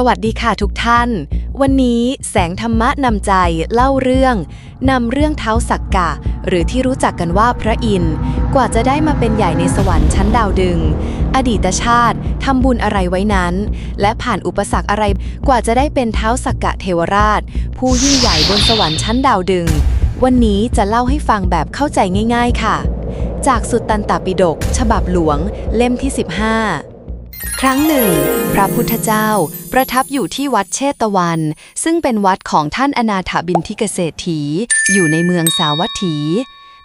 สวัสดีค่ะทุกท่าน วันนี้แสงธรรมะนำใจเล่าเรื่องนำเรื่องเท้าสักกะ หรือที่รู้จักกันว่าพระอินทร์กว่าจะได้มาเป็นใหญ่ในสวรรค์ชั้นดาวดึง อดีตชาติทำบุญอะไรไว้นั้น และผ่านอุปสรรคอะไรกว่าจะได้เป็นเท้าสักกะเทวราช ผู้ยิ่งใหญ่บนสวรรค์ชั้นดาวดึง วันนี้จะเล่าให้ฟังแบบเข้าใจง่าย ๆ ค่ะ จากสุตตันตปิฎกฉบับหลวงเล่มที่ 15 ครั้งหนึ่ง พระพุทธเจ้าประทับอยู่ที่วัดเชตวัน ซึ่งเป็นวัดของท่านอนาถบินทิกเศรษฐีอยู่ในเมืองสาวัตถี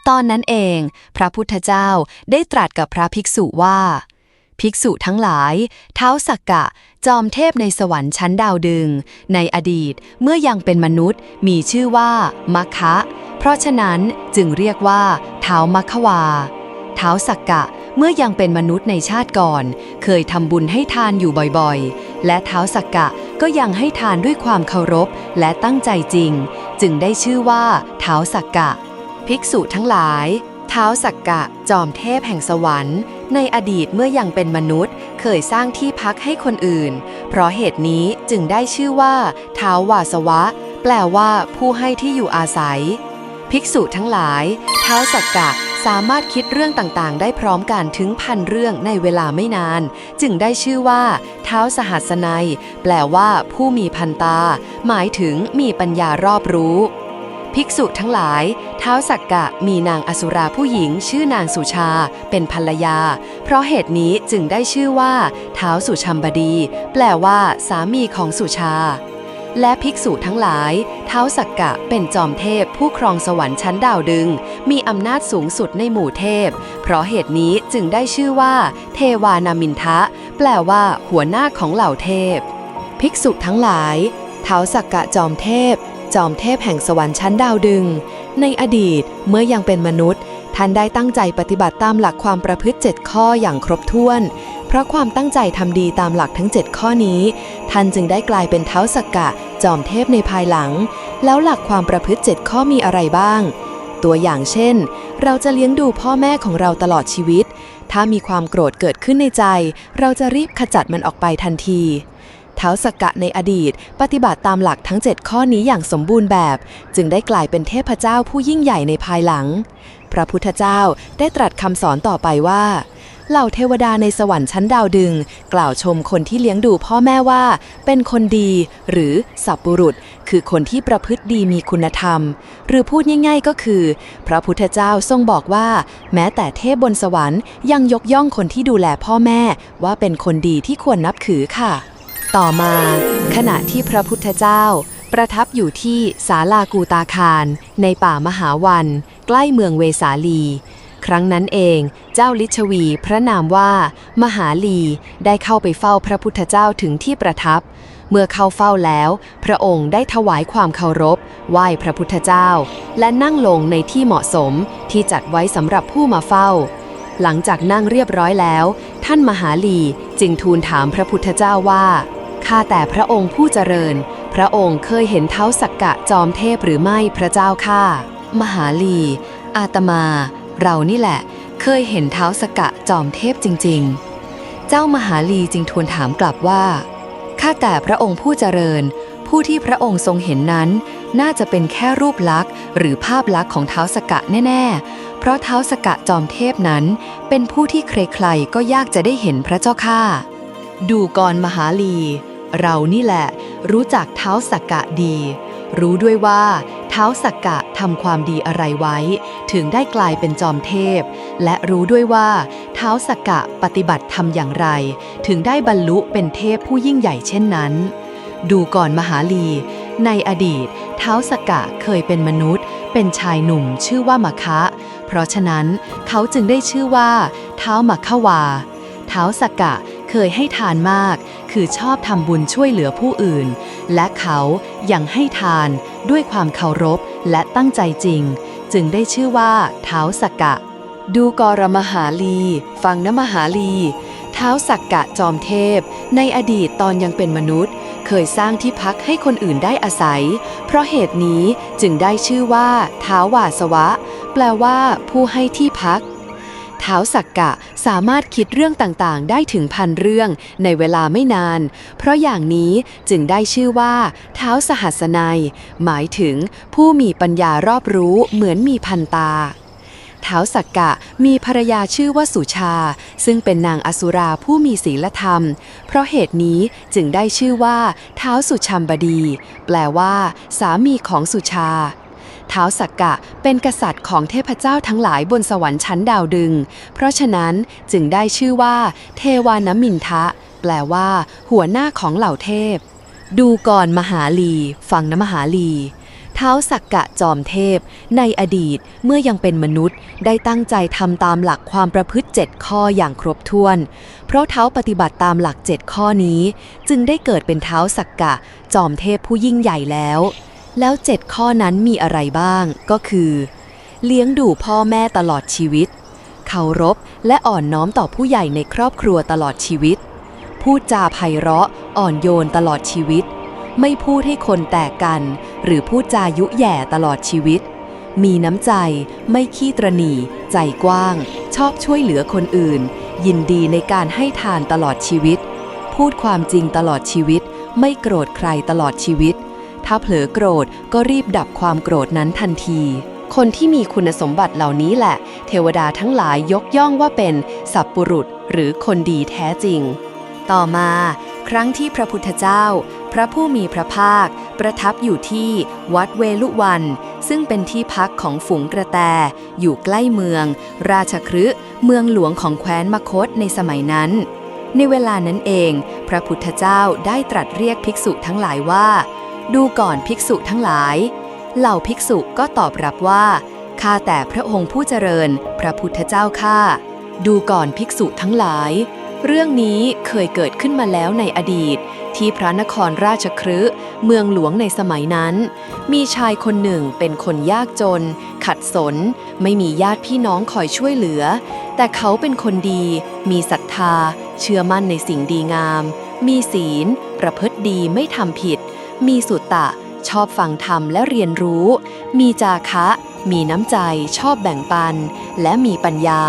ตอนนั้นเอง พระพุทธเจ้าได้ตรัสกับพระภิกษุว่า ภิกษุทั้งหลาย เท้าสักกะ จอมเทพในสวรรค์ชั้นดาวดึง ในอดีตเมื่อยังเป็นมนุษย์มีชื่อว่ามัคคะ เพราะฉะนั้นจึงเรียกว่าเท้ามัคควา ท้าสักกะเมื่อยังเป็นมนุษย์ในชาติก่อน เคยทำบุญให้ทานอยู่บ่อยๆ และเท้าสักกะก็ยังให้ทานด้วยความเคารพและตั้งใจจริง จึงได้ชื่อว่าเท้าสักกะ ภิกษุทั้งหลาย เท้าสักกะจอมเทพแห่งสวรรค์ ในอดีตเมื่อยังเป็นมนุษย์ เคยสร้างที่พักให้คนอื่น เพราะเหตุนี้จึงได้ชื่อว่าเท้าววาสวะ แปลว่าผู้ให้ที่อยู่อาศัย ภิกษุทั้งหลาย เท้าสักกะ สามารถคิดเรื่องต่างๆ ได้พร้อมกันถึงพันเรื่องในเวลาไม่นาน จึงได้ชื่อว่าเท้าสหัสนัย แปลว่า ผู้มีพันตา หมายถึงมีปัญญารอบรู้ ภิกษุทั้งหลาย เท้าสักกะมีนางอสุราผู้หญิง ชื่อนางสุชา เป็นภรรยา เพราะเหตุนี้จึงได้ชื่อว่า เท้าสุชัมบดี แปลว่า สามีของสุชา และภิกษุทั้งหลาย เท้าสักกะเป็นจอมเทพผู้ครองสวรรค์ชั้นดาวดึง มีอำนาจสูงสุดในหมู่เทพ เพราะเหตุนี้จึงได้ชื่อว่า เทวานามินทะ แปลว่าหัวหน้าของเหล่าเทพ ภิกษุทั้งหลาย เท้าสักกะจอมเทพ จอมเทพแห่งสวรรค์ชั้นดาวดึง ในอดีตเมื่อยังเป็นมนุษย์ ท่านได้ตั้งใจปฏิบัติตามหลักความประพฤติ 7 ข้ออย่างครบถ้วน เพราะความตั้งใจทำดีตามหลักทั้ง 7 ข้อนี้ ท่านจึงได้กลายเป็นเท้าสักกะ จอมเทพในภายหลัง แล้วหลักความประพฤติ 7 ข้อมีอะไรบ้าง ตัวอย่างเช่น เราจะเลี้ยงดูพ่อแม่ของเราตลอดชีวิต ถ้ามีความโกรธเกิดขึ้นในใจ เราจะรีบขจัดมันออกไปทันทีเท้าสกกะในอดีต ปฏิบัติตามหลักทั้ง 7 ข้อนี้อย่างสมบูรณ์แบบ จึงได้กลายเป็นเทพเจ้าผู้ยิ่งใหญ่ในภายหลัง พระพุทธเจ้าได้ตรัสคำสอนต่อไปว่า เหล่าเทวดาในสวรรค์ชั้นดาวดึง กล่าวชมคนที่เลี้ยงดูพ่อแม่ว่า เป็นคนดี หรือสัพบุรุษ คือคนที่ประพฤติดีมีคุณธรรม หรือพูดง่ายๆก็คือ พระพุทธเจ้าทรงบอกว่า แม้แต่เทพบนสวรรค์ยังยกย่องคนที่ดูแลพ่อแม่ ว่าเป็นคนดีที่ควรนับถือค่ะ ต่อมา ขณะที่พระพุทธเจ้าประทับอยู่ที่ศาลากูตาคาร ในป่ามหาวัน ใกล้เมืองเวสาลี ครั้งนั้นเอง เจ้าลิชวี พระนามว่า มหาลีได้เข้าไปเฝ้าพระพุทธเจ้าถึงที่ประทับ เมื่อเข้าเฝ้าแล้ว พระองค์ได้ถวายความเคารพ ไหว้พระพุทธเจ้า และนั่งลงในที่เหมาะสมที่จัดไว้สำหรับผู้มาเฝ้า หลังจากนั่งเรียบร้อยแล้ว ท่านมหาลีจึงทูลถามพระพุทธเจ้าว่าข้าแต่พระองค์ผู้เจริญ พระองค์เคยเห็นเท้าสักกะจอมเทพหรือไม่พระเจ้าข้ามหาลี อาตมา เรานี่แหละ เคยเห็นเท้าสกะจอมเทพจริง ๆ เจ้ามหาลีจึงทูลถามกลับว่า ข้าแต่พระองค์ผู้เจริญ ผู้ที่พระองค์ทรงเห็นนั้น น่าจะเป็นแค่รูปลักษณ์หรือภาพลักษณ์ของเท้าสกะแน่ ๆ เพราะเท้าสกะจอมเทพนั้น เป็นผู้ที่ใครๆก็ยากจะได้เห็นพระเจ้าข้าดูกรมหาลี เรานี่แหละ รู้จักเท้าสกกะดี รู้ด้วยว่า ท้าสักกะทำความดีอะไรไว้ ถึงได้กลายเป็นจอมเทพ และรู้ด้วยว่าเท้าสักกะปฏิบัติทำอย่างไร ถึงได้บรรลุเป็นเทพผู้ยิ่งใหญ่เช่นนั้น ดูก่อนมหาลี ในอดีตเท้าสักกะเคยเป็นมนุษย์ เป็นชายหนุ่มชื่อว่ามะคะ เพราะฉะนั้นเขาจึงได้ชื่อว่าเท้ามะคะวาเท้าสักกะ เคยให้ทานมาก คือชอบทำบุญช่วยเหลือผู้อื่น และเขายังให้ทานด้วยความเคารพและตั้งใจจริง จึงได้ชื่อว่าเท้าสักกะ ดูกรมหาลี ฟังนมหาลี เท้าสักกะจอมเทพ ในอดีตตอนยังเป็นมนุษย์ เคยสร้างที่พักให้คนอื่นได้อาศัย เพราะเหตุนี้จึงได้ชื่อว่าเท้าวาสวะ แปลว่า ผู้ให้ที่พัก ท้าวสักกะสามารถคิดเรื่องต่างๆ ได้ถึงพันเรื่องในเวลาไม่นาน เพราะอย่างนี้จึงได้ชื่อว่าเท้าสหัสนัย หมายถึงผู้มีปัญญารอบรู้เหมือนมีพันตาท้าวสักกะมีภรรยาชื่อว่าสุชา ซึ่งเป็นนางอสุราผู้มีศีลธรรม เพราะเหตุนี้จึงได้ชื่อว่าเท้าสุชัมบดี แปลว่า สามีของสุชา ท้าวสักกะเป็นกษัตริย์ของเทพเจ้าทั้งหลายบนสวรรค์ชั้นดาวดึง เพราะฉะนั้นจึงได้ชื่อว่า เทวานมินทะ แปลว่า หัวหน้าของเหล่าเทพ ดูก่อนมหาลี ฟังนะมหาลีท้าวสักกะจอมเทพ ในอดีตเมื่อยังเป็นมนุษย์ ได้ตั้งใจทำตามหลักความประพฤติ 7 ข้ออย่างครบถ้วน เพราะเท้าปฏิบัติตามหลัก 7 ข้อนี้ จึงได้เกิดเป็นเท้าสักกะ จอมเทพผู้ยิ่งใหญ่แล้ว แล้วเจ็ดข้อนั้นมีอะไรบ้างก็คือ เลี้ยงดูพ่อแม่ตลอดชีวิต เคารพและอ่อนน้อมต่อผู้ใหญ่ในครอบครัวตลอดชีวิต พูดจาไพเราะอ่อนโยนตลอดชีวิต ไม่พูดให้คนแตกกัน หรือพูดจายุแย่ตลอดชีวิต มีน้ำใจ ไม่ขี้ตรหนีใจกว้าง ชอบช่วยเหลือคนอื่น ยินดีในการให้ทานตลอดชีวิต พูดความจริงตลอดชีวิต ไม่โกรธใครตลอดชีวิต ถ้าเผลอโกรธก็รีบดับความโกรธนั้นทันที คนที่มีคุณสมบัติเหล่านี้แหละ เทวดาทั้งหลายยกย่องว่าเป็นสัพปุรุษหรือคนดีแท้จริง ต่อมาครั้งที่พระพุทธเจ้า พระผู้มีพระภาค ประทับอยู่ที่วัดเวลุวัน ซึ่งเป็นที่พักของฝูงกระแต อยู่ใกล้เมือง ราชคฤห์เมืองหลวงของแคว้นมคตในสมัยนั้น ในเวลานั้นเอง พระพุทธเจ้าได้ตรัสเรียกภิกษุทั้งหลายว่า ดูก่อนภิกษุทั้งหลาย เหล่าภิกษุก็ตอบรับว่า ข้าแต่พระองค์ผู้เจริญ พระพุทธเจ้าข้า ดูก่อนภิกษุทั้งหลาย เรื่องนี้เคยเกิดขึ้นมาแล้วในอดีต ที่พระนครราชครืเมืองหลวงในสมัยนั้น มีชายคนหนึ่งเป็นคนยากจน ขัดสน ไม่มีญาติพี่น้องคอยช่วยเหลือ แต่เขาเป็นคนดี มีศรัทธา เชื่อมั่นในสิ่งดีงาม มีศีล ประพฤติดีไม่ทำผิด มีสุตตะ ชอบฟังธรรมและเรียนรู้ มีจาคะ มีน้ำใจ ชอบแบ่งปัน และมีปัญญา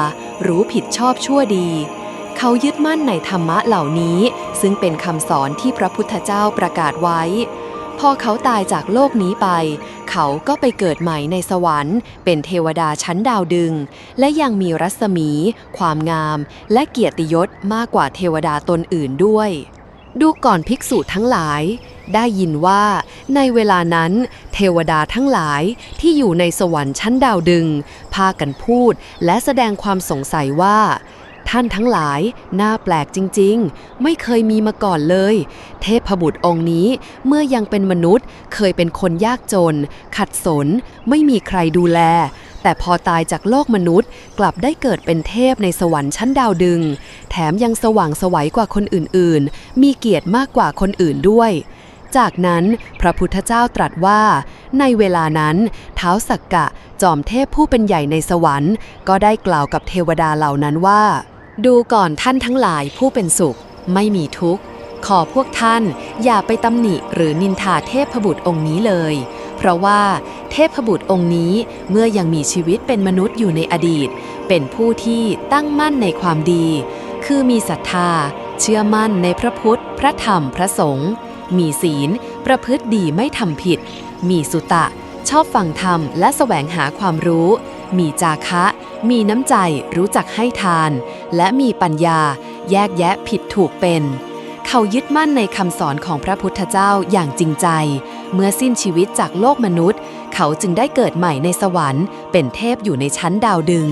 รู้ผิดชอบชั่วดี เขายึดมั่นในธรรมะเหล่านี้ ซึ่งเป็นคำสอนที่พระพุทธเจ้าประกาศไว้ พอเขาตายจากโลกนี้ไป เขาก็ไปเกิดใหม่ในสวรรค์ เป็นเทวดาชั้นดาวดึง และยังมีรัศมี ความงาม และเกียรติยศมากกว่าเทวดาตนอื่นด้วยดูก่อนภิกษุทั้งหลาย ได้ยินว่าในเวลานั้นเทวดาทั้งหลายที่อยู่ในสวรรค์ชั้นดาวดึง พากันพูดและแสดงความสงสัยว่า ท่านทั้งหลายน่าแปลกจริงๆ ไม่เคยมีมาก่อนเลย เทพบุตรองค์นี้เมื่อยังเป็นมนุษย์ เคยเป็นคนยากจน ขัดสน ไม่มีใครดูแล แต่พอตายจากโลกมนุษย์ กลับได้เกิดเป็นเทพในสวรรค์ชั้นดาวดึง แถมยังสว่างสวัยกว่าคนอื่นๆ มีเกียรติมากกว่าคนอื่นด้วย จากนั้นพระพุทธเจ้าตรัสว่า ในเวลานั้นเท้าสักกะจอมเทพผู้เป็นใหญ่ในสวรรค์ ก็ได้กล่าวกับเทวดาเหล่านั้นว่า ดูก่อนท่านทั้งหลายผู้เป็นสุข ไม่มีทุกข์ ขอพวกท่านอย่าไปตำหนิหรือนินทาเทพบุตรองค์นี้เลย เพราะว่าเทพบุตรองค์นี้เมื่อยังมีชีวิตเป็นมนุษย์อยู่ในอดีต เป็นผู้ที่ตั้งมั่นในความดี คือมีศรัทธา เชื่อมั่นในพระพุทธ พระธรรมพระสงฆ์ มีศีล ประพฤติดีไม่ทำผิด มีสุตะ ชอบฟังธรรมและแสวงหาความรู้ มีจาคะ มีน้ำใจรู้จักให้ทาน และมีปัญญา แยกแยะผิดถูกเป็น เขายึดมั่นในคำสอนของพระพุทธเจ้าอย่างจริงใจ เมื่อสิ้นชีวิตจากโลกมนุษย์ เขาจึงได้เกิดใหม่ในสวรรค์ เป็นเทพอยู่ในชั้นดาวดึง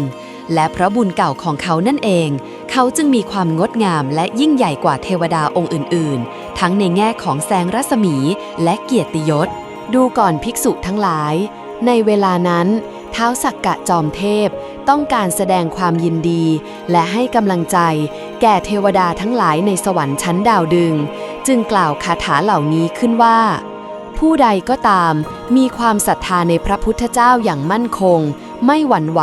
และเพราะบุญเก่าของเขานั่นเอง เขาจึงมีความงดงามและยิ่งใหญ่กว่าเทวดาองค์อื่นๆ ทั้งในแง่ของแสงรัศมีและเกียรติยศ ดูก่อนภิกษุทั้งหลาย ในเวลานั้น เท้าสักกะจอมเทพ ต้องการแสดงความยินดี และให้กำลังใจ แก่เทวดาทั้งหลายในสวรรค์ชั้นดาวดึง จึงกล่าวคาถาเหล่านี้ขึ้นว่า ผู้ใดก็ตาม มีความศรัทธาในพระพุทธเจ้าอย่างมั่นคงไม่หวั่นไหว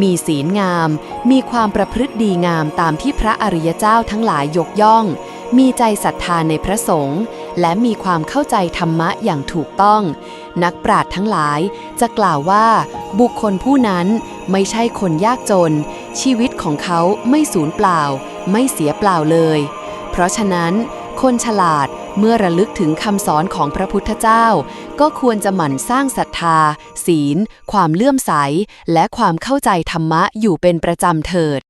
มีศีลงาม มีความประพฤติดีงามตามที่พระอริยเจ้าทั้งหลายยกย่อง มีใจศรัทธาในพระสงฆ์และมีความเข้าใจธรรมะอย่างถูกต้อง นักปราชญ์ทั้งหลายจะกล่าวว่า บุคคลผู้นั้นไม่ใช่คนยากจน ชีวิตของเขาไม่สูญเปล่า ไม่เสียเปล่าเลย เพราะฉะนั้น คนฉลาดเมื่อระลึกถึงคำสอนของพระพุทธเจ้า ก็ควรจะหมั่นสร้างศรัทธา ศีล ความเลื่อมใส และความเข้าใจธรรมะอยู่เป็นประจำเถิด